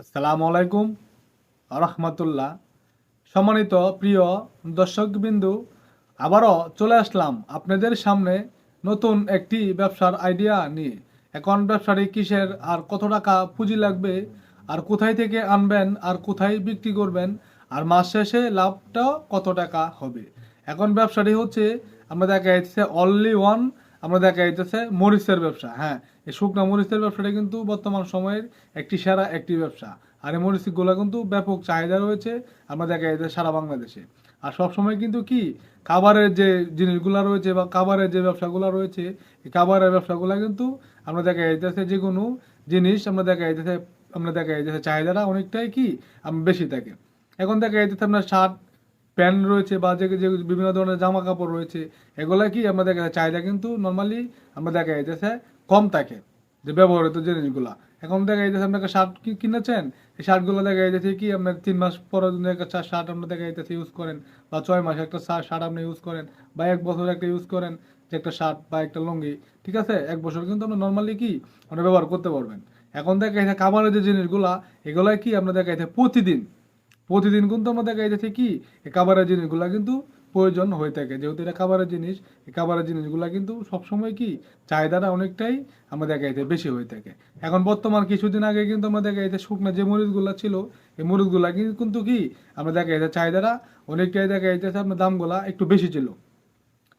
আসসালামু আলাইকুম রহমতুল্লাহ সম্মানিত প্রিয় দর্শকবিন্দু, আবারও চলে আসলাম আপনাদের সামনে নতুন একটি ব্যবসার আইডিয়া নিয়ে। এখন ব্যবসাটি কিসের, আর কত টাকা পুঁজি লাগবে, আর কোথায় থেকে আনবেন, আর কোথায় বিক্রি করবেন, আর মাস শেষে লাভটা কত টাকা হবে। এখন ব্যবসাটি হচ্ছে, আমরা দেখা যাচ্ছে অনলি ওয়ান আমরা দেখা যাইতেছে মরিচের ব্যবসা হ্যাঁ এই শুকনো মরিচের ব্যবসাটা কিন্তু বর্তমান সময়ের একটি সেরা একটি ব্যবসা। আর এই মরিচগুলো কিন্তু ব্যাপক চাহিদা রয়েছে, আমরা দেখা যাইতেছে সারা বাংলাদেশে। আর সবসময় কিন্তু কি, খাবারের যে জিনিসগুলো রয়েছে বা খাবারের যে ব্যবসাগুলো রয়েছে, এই খাবারের ব্যবসাগুলো কিন্তু আমরা দেখা যাইতেছে যে কোনো জিনিস আমরা দেখা যাইতেছে, আমরা দেখা যাইতেছে চাহিদাটা অনেকটাই কি বেশি থাকে। এখন দেখা যাইতেছে আপনার শার্ট প্যান্ট রয়েছে বা যে যে বিভিন্ন ধরনের জামা কাপড় রয়েছে এগুলা কি যায়, চাহিদা কিন্তু নর্মালি আমরা দেখা যাইতেছে কম থাকে যে ব্যবহৃত জিনিসগুলা। এখন দেখা যাইতেছে আপনাকে শার্ট কি কিনেছেন, এই শার্টগুলো দেখা যাইতেছে কি আপনার তিন মাস পরে একটা শার্ট আমরা দেখা যাইতেছে ইউজ করেন, বা ছয় মাস একটা শার্ট আপনি ইউজ করেন, বা এক বছর একটা ইউজ করেন যে একটা শার্ট বা একটা লুঙ্গি, ঠিক আছে? এক বছর কিন্তু আমরা নর্মালি কি আমরা ব্যবহার করতে পারবেন। এখন দেখা যাচ্ছে খাবারের যে জিনিসগুলা এগুলা কি আমরা দেখা যাচ্ছে প্রতিদিন প্রতিদিন কিন্তু আমরা দেখা যাচ্ছে কি খাবারের জিনিসগুলা কিন্তু প্রয়োজন হয়ে থাকে। যেহেতু এটা খাবারের জিনিস খাবারের জিনিসগুলা কিন্তু সবসময় কি চাহিদাটা অনেকটাই আমরা দেখা যাচ্ছে বেশি হয়ে থাকে। এখন বর্তমান কিছুদিন আগে কিন্তু আমরা দেখা যাচ্ছে শুকনো যে মরিচগুলো ছিল, এই মরিচগুলা কিন্তু কি আমরা দেখা যাচ্ছে চাহিদাটা অনেকটাই দেখা যাচ্ছে আপনার দামগুলা একটু বেশি ছিল।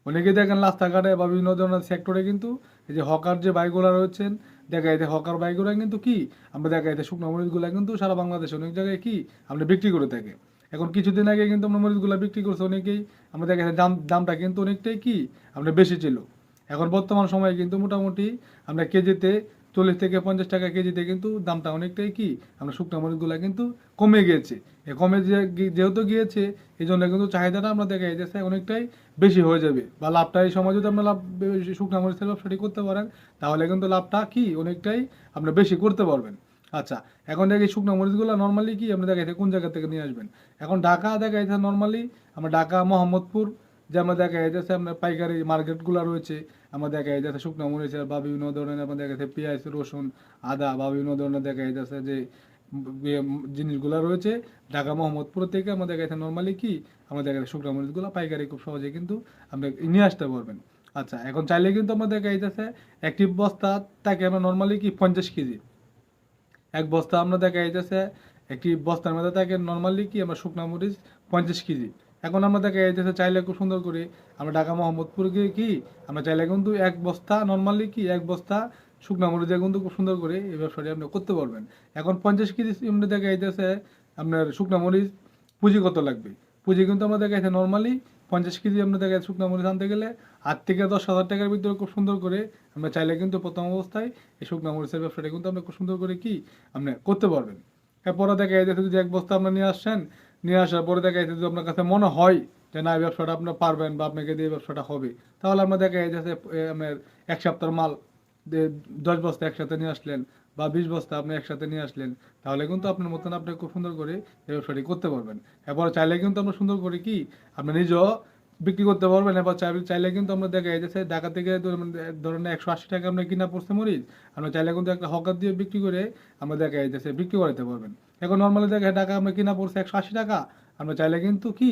অনেকে দেখেন রাস্তাঘাটে বা বিভিন্ন ধরনের সেক্টরে কিন্তু এই যে হকার যে বাইকগুলো রয়েছেন দেখা যাচ্ছে হকার বাইকগুলো কিন্তু কি? আমরা দেখা যাচ্ছে শুকনো মরিচগুলো কিন্তু সারা বাংলাদেশে অনেক জায়গায় কি? আমরা বিক্রি করে থাকি। এখন কিছুদিন আগে কিন্তু আমরা মরিচগুলো বিক্রি করছি অনেকেই। আমরা দেখা দাম, দামটা কিন্তু অনেকটাই কি? আমরা বেশি ছিল। এখন বর্তমান সময়ে কিন্তু মোটামুটি আমরা কেজিতে চল্লিশ থেকে পঞ্চাশ টাকা কেজিতে কিন্তু দামটা অনেকটাই কি? আমরা শুকনো মরিচগুলো কিন্তু কমে গিয়েছে। এ কমে যেহেতু গিয়েছে এই জন্য কিন্তু চাহিদাটা আমরা দেখা যাচ্ছে অনেকটাই বেশি হয়ে যাবে। বা লাভটা এই সময় যদি আমরা লাভ শুকনো মরিচের ব্যবসাটি করতে পারেন, তাহলে কিন্তু লাভটা কি? অনেকটাই আমরা বেশি করতে পারবেন। আচ্ছা এখন দেখি শুকনো মরিচগুলো নর্মালি কি? আমরা দেখা যাচ্ছে কোন জায়গা থেকে নিয়ে আসবেন। এখন ঢাকা দেখা যাচ্ছে নর্মালি আমরা ঢাকা, মোহাম্মদপুর, যে আমরা দেখা যাচ্ছে আপনার পাইকারি মার্কেটগুলো রয়েছে, আমরা দেখা যাচ্ছে শুকনো মরিচের বা বিভিন্ন ধরনের, আমরা দেখা যাচ্ছে পেঁয়াজ, রসুন, আদা বা বিভিন্ন ধরনের দেখা যাচ্ছে যে জিনিসগুলো রয়েছে। ঢাকা, মোহাম্মদপুর থেকে আমাদের যাচ্ছে নর্মালি কি? আমাদের যাচ্ছে শুকনো মরিচগুলো, পাইকারি খুব সহজে কিন্তু আমরা নিয়ে আসতে পারবেন। আচ্ছা এখন চাইলে কিন্তু আমরা দেখা যাচ্ছে একটি বস্তা তাকে আমরা নর্মালি কি পঞ্চাশ কেজি? এক বস্তা আমরা দেখা যাইতেছে একটি বস্তার মধ্যে থাকে নর্মালি কি আমরা শুকনা মরিচ পঞ্চাশ কেজি। এখন আমরা দেখা যাইতেছে চাইলে খুব সুন্দর করে আমরা ঢাকা, মোহাম্মদপুর গিয়ে কি, আমরা চাইলে কিন্তু এক বস্তা নর্মালি কি এক বস্তা শুকনা মরিচ কিন্তু খুব সুন্দর করে এই ব্যবসাটি আপনি করতে পারবেন। এখন পঞ্চাশ কেজি আমরা দেখা যাইতেছে আপনার শুকনা মরিচ, পুঁজি কত লাগবে? পুঁজি কিন্তু আমরা দেখা যাচ্ছে নর্মালি পঞ্চাশ কেজি আমরা দেখা শুকনা মরিচ আনতে গেলে আট থেকে দশ হাজার টাকার ভিতরে খুব সুন্দর করে আমরা চাইলে কিন্তু প্রথম অবস্থায় এই শুকনা মরিচের ব্যবসাটা কিন্তু আমরা খুব সুন্দর করে কি আপনি করতে পারবেন। এরপরে দেখা যাচ্ছে যদি এক বস্তা আপনার নিয়ে আসছেন, নিয়ে আসার পরে দেখা যাচ্ছে যদি আপনার কাছে মনে হয় যে না, এই ব্যবসাটা আপনার পারবেন বা আপনাকে দিয়ে ব্যবসাটা হবে, তাহলে আমরা দেখা যাচ্ছে আপনার এক সপ্তাহের মাল দশ বস্তা একসাথে নিয়ে আসলেন বা বিশ বস্তা আপনি একসাথে নিয়ে আসলেন, তাহলে কিন্তু আপনার মতন আপনি খুব সুন্দর করে এই ব্যবসাটি করতে পারবেন। এরপর চাইলে কিন্তু আমরা সুন্দর করে কি, আপনি নিজেও বিক্রি করতে পারবেন এবার চাইলে কিন্তু আমরা দেখা যাচ্ছে ঢাকা থেকে ধরুন- একশো আশি টাকা আমরা কিনা পড়ছে মরিচ, আমরা চাইলে কিন্তু একটা হকার দিয়ে বিক্রি করে আমরা দেখা যাচ্ছে বিক্রি করাতে পারবেন। এখন নর্মালি দেখা টাকা আমরা কিনা পড়ছে একশো আশি টাকা আমরা চাইলে কিন্তু কি,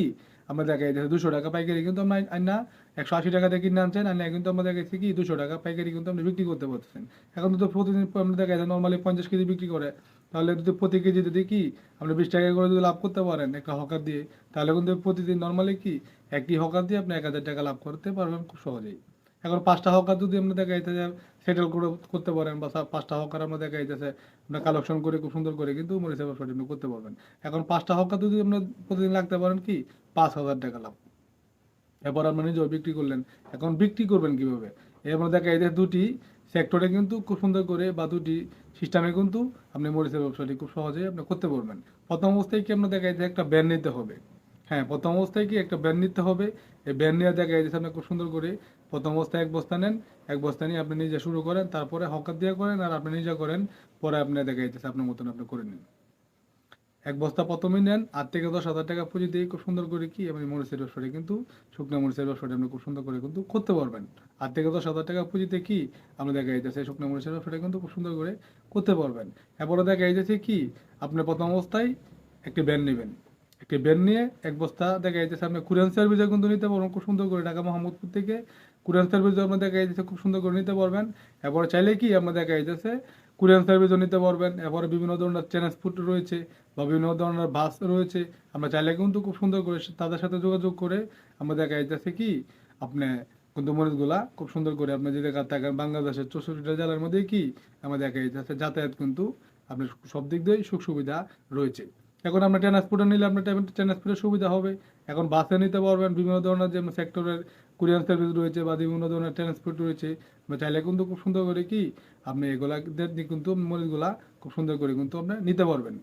আমরা দেখা যাচ্ছে দুশো টাকা পাইকারি কিন্তু আমরা আইনা একশো আশি টাকা দিয়ে কিনে আনছেন আইনা কিন্তু আমরা দেখা যাচ্ছে কি, দুশো টাকা পাইকারি কিন্তু আমরা বিক্রি করতে পারতেছেন। এখন তো প্রতিদিন আমরা দেখা যায় নর্মালি পঞ্চাশ কেজি বিক্রি করে, তাহলে যদি প্রতি কেজি যদি কি, আপনি বিশ টাকা করে যদি লাভ করতে পারেন একটা হকার দিয়ে, তাহলে কিন্তু প্রতিদিন নর্মালি কি একটি হকার দিয়ে আপনি এক হাজার টাকা লাভ করতে পারবেন খুব সহজেই। এখন পাঁচটা হকার যদি আমরা দেখা যাইতেছে সেটেল করে করতে পারেন বা পাঁচটা হকার আমরা দেখা যাইতেছে আপনার কালেকশন করে খুব সুন্দর করে কিন্তু মরিচের ব্যবসাটি আপনি করতে পারবেন। এখন পাঁচটা হকার যদি আপনার প্রতিদিন লাগতে পারেন কি? পাঁচ হাজার টাকা লাভ। এরপর আপনি নিজেও বিক্রি করলেন। এখন বিক্রি করবেন কীভাবে? এর দেখা যায় দুটি সেক্টরে কিন্তু খুব সুন্দর করে বা দুটি সিস্টেমে কিন্তু আপনি মরিচের ব্যবসাটি খুব সহজেই আপনি করতে পারবেন। প্রথম অবস্থায় কি আপনার দেখা যায় একটা ব্যান নিতে হবে। হ্যাঁ প্রথম অবস্থায় কি একটা ব্যান নিতে হবে? এই ব্যান নিয়ে দেখা যাচ্ছে আপনি খুব সুন্দর করে প্রথম অবস্থায় এক বস্তা নেন, এক বস্তা নিয়ে আপনি নিজে শুরু করেন, তারপরে হকার দিয়ে করেন আর আপনি নিজে করেন, পরে আপনি দেখা যাচ্ছে আপনার মতন আপনি করে নিন। এক বস্তা প্রথমেই নেন, আট থেকে দশ হাজার টাকা পুঁজি দিয়ে খুব সুন্দর করে কি আপনি মরিচের ব্যবসাটা কিন্তু, শুকনো মরিচের ব্যবসাটা আপনি খুব সুন্দর করে কিন্তু করতে পারবেন। আট থেকে দশ হাজার টাকা পুঁজিতে কি আপনি দেখা যাইতেছে শুকনো মরিচের ব্যবসাটা কিন্তু খুব সুন্দর করে করতে পারবেন। এরপরে দেখা যাইতেছে কি, আপনি প্রথম অবস্থায় একটি ব্যান নেবেন। একটি ব্যান নিয়ে এক বস্তা দেখা যাচ্ছে আপনি কুরিয়ান সার্ভিসে কিন্তু নিতে পারবেন খুব সুন্দর করে ঢাকা মোহাম্মদপুর থেকে কুরিয়ান সার্ভিসও আপনার দেখা যাচ্ছে খুব সুন্দর করে নিতে পারবেন। এরপরে চাইলে কি আপনার দেখা যাচ্ছে কুরিয়ান সার্ভিসও নিতে পারবেন। এরপরে বিভিন্ন ধরনের ট্রান্সপোর্ট রয়েছে বা বিভিন্ন ধরনের বাস রয়েছে, আমরা চাইলে কিন্তু খুব সুন্দর করে তাদের সাথে যোগাযোগ করে আমরা দেখা যাচ্ছে কি, আপনি কিন্তু মরিচগুলা খুব সুন্দর করে আপনি যদি থাকেন বাংলাদেশের চৌষট্টিটা জেলার মধ্যে কি আমরা দেখা যাচ্ছে যাতায়াত কিন্তু আপনার সব দিক দিয়েই সুখ সুবিধা রয়েছে। এখন আপনার ট্রান্সপোর্টে নিলে আপনার ট্রান্সপোর্টের সুবিধা হবে। এখন বাসে নিতে পারবেন, বিভিন্ন ধরনের যে সেক্টরের কুরিয়ার সার্ভিস রয়েছে বা বিভিন্ন ধরনের ট্রান্সপোর্ট রয়েছে। আমরা চাইলে কিন্তু খুব সুন্দর করে কি, আপনি এগুলা দিয়ে কিন্তু মরিচগুলা খুব সুন্দর করে কিন্তু আপনি নিতে পারবেন।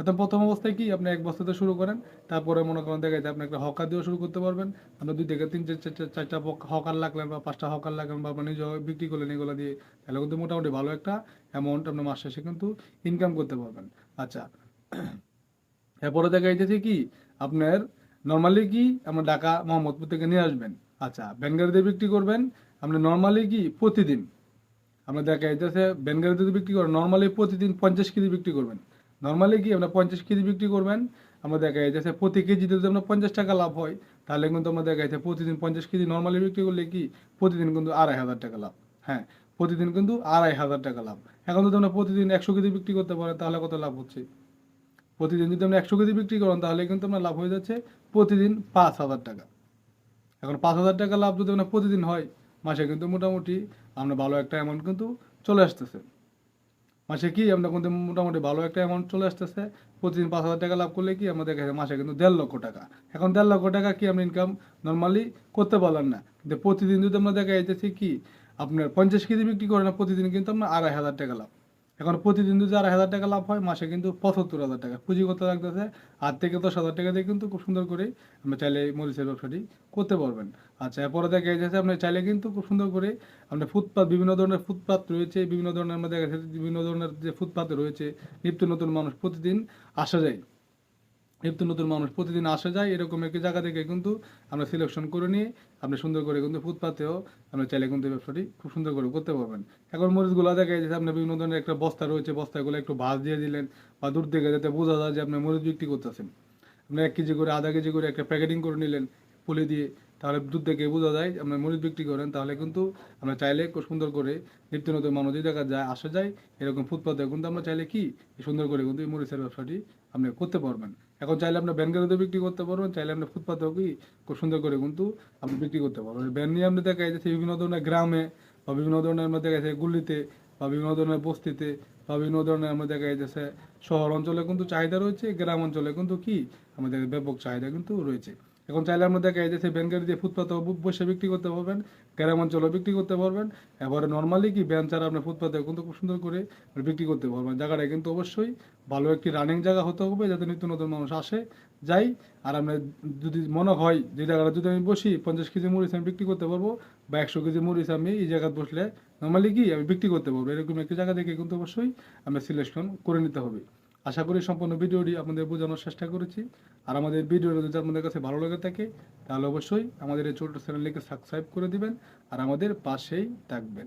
এখন প্রথম অবস্থায় কি, আপনি এক বস্তাতে শুরু করেন, তারপরে মনে করেন দেখা যায় আপনি একটা হকার দিয়েও শুরু করতে পারবেন। আপনার দুই থেকে তিন, চার চারটা চারটা হকার লাগলেন বা পাঁচটা হকার লাগলেন বা আপনি নিজে বিক্রি করলেন এগুলো দিয়ে, তাহলে কিন্তু মোটামুটি ভালো একটা অ্যামাউন্ট আপনার মাস শেষে কিন্তু ইনকাম করতে পারবেন। আচ্ছা। এরপরে দেখা যাচ্ছে কি, আপনার নর্মালি কি আপনার ঢাকা মোহাম্মদপুর থেকে নিয়ে আসবেন। আচ্ছা ব্যাঙ্গারিতে বিক্রি করবেন, আপনি নর্মালি কি, প্রতিদিন। আপনার দেখা যাচ্ছে ব্যাঙ্গারিতে বিক্রি করেন নর্মালি প্রতিদিন পঞ্চাশ কেজি বিক্রি করবেন। নর্মালি কি আপনার পঞ্চাশ কেজি বিক্রি করবেন, আমরা দেখা যাচ্ছে প্রতি কেজিতে যদি আপনার পঞ্চাশ টাকা লাভ হয়, তাহলে কিন্তু আমরা দেখা যাচ্ছে প্রতিদিন পঞ্চাশ কেজি নর্মালি বিক্রি করলে কি, প্রতিদিন কিন্তু আড়াই হাজার টাকা লাভ। হ্যাঁ প্রতিদিন কিন্তু আড়াই হাজার টাকা লাভ। এখন যদি আমরা প্রতিদিন একশো কেজি বিক্রি করতে পারেন, তাহলে কত লাভ হচ্ছে? প্রতিদিন যদি আমরা একশো কেজি বিক্রি করেন, তাহলে কিন্তু আপনার লাভ হয়ে যাচ্ছে প্রতিদিন পাঁচ হাজার টাকা। এখন পাঁচ হাজার টাকা লাভ যদি আপনার প্রতিদিন হয়, মাসে কিন্তু মোটামুটি আপনার ভালো একটা অ্যামাউন্ট কিন্তু চলে আসতেছে। মাসে কি আমরা কিন্তু মোটামুটি ভালো একটা অ্যামাউন্ট চলে আসতেছে, প্রতিদিন পাঁচ হাজার টাকা লাভ করলে কি আমরা দেখা যায় মাসে কিন্তু দেড় লক্ষ টাকা। এখন দেড় লক্ষ টাকা কি আমরা ইনকাম নর্মালি করতে পারলাম না। কিন্তু প্রতিদিন যদি আমরা দেখা যাইতেছি কি, আপনার পঞ্চাশ কেজি বিক্রি করেন, প্রতিদিন কিন্তু আপনার আড়াই হাজার টাকা লাভ। এখন প্রতিদিন যদি আড়াই হাজার টাকা লাভ হয়, মাসে কিন্তু পঁচাত্তর হাজার টাকা। পুঁজি কত লাগতেছে, আট থেকে দশ হাজার টাকা দিয়ে কিন্তু খুব সুন্দর করে আমরা চাইলে মরিচের ব্যবসাটি করতে পারবেন। আচ্ছা এরপরে দেখা যাচ্ছে আপনি চাইলে কিন্তু খুব সুন্দর করে আপনার ফুটপাত, বিভিন্ন ধরনের ফুটপাত রয়েছে, বিভিন্ন ধরনের আমরা দেখা যাচ্ছে বিভিন্ন ধরনের যে ফুটপাত রয়েছে, নিত্য নতুন মানুষ প্রতিদিন আসা যায়। নিত্য নতুন মানুষ প্রতিদিন আসা যায়, এরকম একটি জায়গা থেকে কিন্তু আমরা সিলেকশন করে নিয়ে আপনি সুন্দর করে কিন্তু ফুটপাতেও আমরা চাইলে কিন্তু ব্যবসাটি খুব সুন্দর করে করতে পারবেন। এখন মরিচগুলো দেখা যাচ্ছে আপনার বিভিন্ন ধরনের একটা বস্তা রয়েছে, বস্তাগুলো একটু ভাঁজ দিয়ে দিলেন বা দূর থেকে যাতে বোঝা যায় যে আপনি মরিচ বিক্রি করতেছেন। আপনি এক কেজি করে, আধা কেজি করে একটা প্যাকেটিং করে নিলেন পুলি দিয়ে, তাহলে দূর থেকে বোঝা যায় আপনি মরিচ বিক্রি করেন, তাহলে কিন্তু আমরা চাইলে খুব সুন্দর করে নিত্য নতুন মানুষ দেখা যায়, আসা যায়, এরকম ফুটপাতে কিন্তু আমরা চাইলে কি সুন্দর করে কিন্তু এই মরিচের ব্যবসাটি আপনি করতে পারবেন। এখন চাইলে আপনার ব্যানগাড়িতে বিক্রি করতে পারবেন চাইলে আপনি ফুটপাতেও কি খুব সুন্দর করে কিন্তু আপনি বিক্রি করতে পারবেন ব্যান নিয়ে আপনি দেখা যাচ্ছে বিভিন্ন ধরনের গ্রামে বা বিভিন্ন ধরনের আমরা দেখা যাচ্ছে গুলিতে বা বিভিন্ন ধরনের বস্তিতে বা বিভিন্ন ধরনের আমরা দেখা যাচ্ছে শহর অঞ্চলে কিন্তু চাহিদা রয়েছে, গ্রাম অঞ্চলে কিন্তু কি আমাদের ব্যাপক চাহিদা কিন্তু রয়েছে। এখন চাইলে আমরা দেখা যাচ্ছে ব্যানগাড়ি দিয়ে ফুটপাতে বসে বিক্রি করতে পারবেন, গ্রাম অঞ্চলে বিক্রি করতে পারবেন, এবারে নর্মালি কি ব্যান ছাড়া আপনি ফুটপাতে কিন্তু খুব সুন্দর করে বিক্রি করতে পারবেন। জায়গাটা কিন্তু অবশ্যই ভালো একটি রানিং জায়গা হতে হবে যাতে নিত্য নতুন মানুষ আসে, যাই, আর আমরা যদি মনে হয় যে জায়গাটা যদি আমি বসি, পঞ্চাশ কেজি মরিচ আমি বিক্রি করতে পারব বা একশো কেজি মরিচ আমি এই জায়গায় বসলে নর্মালি কি আমি বিক্রি করতে পারব, এরকম একটি জায়গা থেকে কিন্তু অবশ্যই আমি সিলেকশন করে নিতে হবে। আশা করি সম্পূর্ণ ভিডিওটি আপনাদের বোঝানোর চেষ্টা করেছি। আর আমাদের ভিডিওটা যদি আপনাদের কাছে ভালো লেগে থাকে, তাহলে অবশ্যই আমাদের এই ছোট্ট চ্যানেলটিকে সাবস্ক্রাইব করে দিবেন আর আমাদের পাশেই থাকবেন।